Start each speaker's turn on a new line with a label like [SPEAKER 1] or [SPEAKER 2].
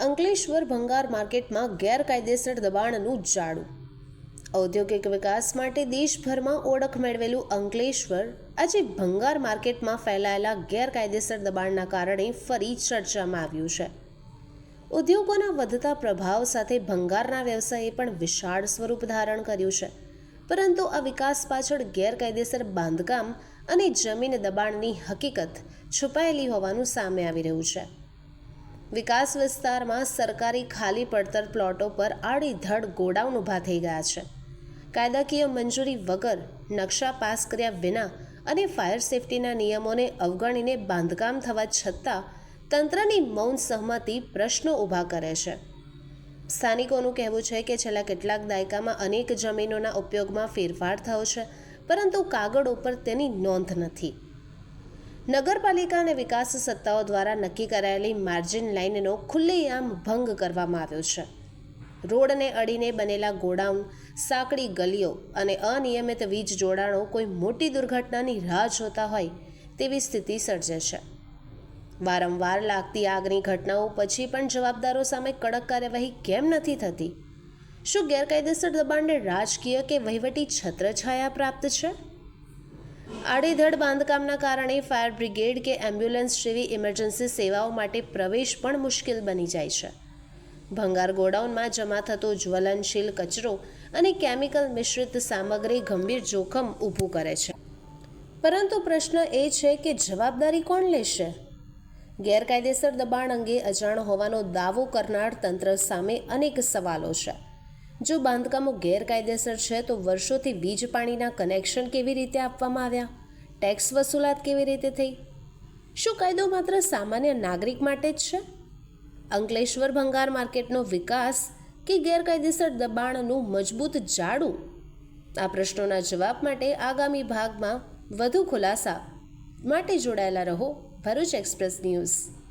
[SPEAKER 1] અંકલેશ્વર ભંગાર માર્કેટમાં ગેરકાયદેસર દબાણનું જાડું. ઔદ્યોગિક વિકાસ માટે દેશભરમાં ઓળખ મેળવેલું અંકલેશ્વર આજે ભંગાર માર્કેટમાં ફેલાયેલા ગેરકાયદેસર દબાણના કારણે ફરી ચર્ચામાં આવ્યું છે. ઉદ્યોગોના વધતા પ્રભાવ સાથે ભંગારના વ્યવસાયે પણ વિશાળ સ્વરૂપ ધારણ કર્યું છે. પરંતુ આ વિકાસ પાછળ ગેરકાયદેસર બાંધકામ અને જમીન દબાણની હકીકત છુપાયેલી હોવાનું સામે આવી રહ્યું છે. વિકાસ વિસ્તારમાં સરકારી ખાલી પડતર પ્લોટો પર આડીધડ ગોડાઉન ઊભા થઈ ગયા છે. કાયદાકીય મંજૂરી વગર નકશા પાસ કર્યા વિના અને ફાયર સેફટીના નિયમોને અવગણીને બાંધકામ થવા છતાં તંત્રની મૌન સહમતિ પ્રશ્નો ઊભા કરે છે. સ્થાનિકોનું કહેવું છે કે છેલ્લા કેટલાક દાયકામાં અનેક જમીનોના ઉપયોગમાં ફેરફાર થયો છે, પરંતુ કાગળ ઉપર તેની નોંધ નથી. નગરપાલિકા અને વિકાસ સત્તાઓ દ્વારા નક્કી કરાયેલી માર્જિન લાઇનનો ખુલ્લેઆમ ભંગ કરવામાં આવ્યો છે. રોડને અડીને બનેલા ગોડાઉન, સાંકડી ગલીઓ અને અનિયમિત વીજ જોડાણો કોઈ મોટી દુર્ઘટનાની રાહ જોતા હોય તેવી સ્થિતિ સર્જે છે. વારંવાર લાગતી આગની ઘટનાઓ પછી પણ જવાબદારો સામે કડક કાર્યવાહી કેમ નથી થતી? શું ગેરકાયદેસર દબાણને રાજકીય કે વહીવટી છત્રછાયા પ્રાપ્ત છે? આડેધડ બાંધકામના કારણે ફાયર બ્રિગેડ કે એમ્બ્યુલન્સ જેવી ઇમરજન્સી સેવાઓ માટે પ્રવેશ પણ મુશ્કેલ બની જાય છે. ભંગાર ગોડાઉનમાં જમા થતો જ્વલનશીલ કચરો અને કેમિકલ મિશ્રિત સામગ્રી ગંભીર જોખમ ઊભું કરે છે. પરંતુ પ્રશ્ન એ છે કે જવાબદારી કોણ લેશે? ગેરકાયદેસર દબાણ અંગે અજાણ હોવાનો દાવો કરનાર તંત્ર સામે અનેક સવાલો છે. જો બાંધકામો ગેરકાયદેસર છે, તો વર્ષોથી વીજ પાણીના કનેક્શન કેવી રીતે આપવામાં આવ્યા? ટેક્સ વસૂલાત કેવી રીતે થઈ? શું કાયદો માત્ર સામાન્ય નાગરિક માટે જ છે? અંકલેશ્વર ભંગાર માર્કેટનો વિકાસ કે ગેરકાયદેસર દબાણનું મજબૂત જાડું? આ પ્રશ્નોના જવાબ માટે આગામી ભાગમાં વધુ ખુલાસા માટે જોડાયેલા રહો, ભરૂચ એક્સપ્રેસ ન્યૂઝ.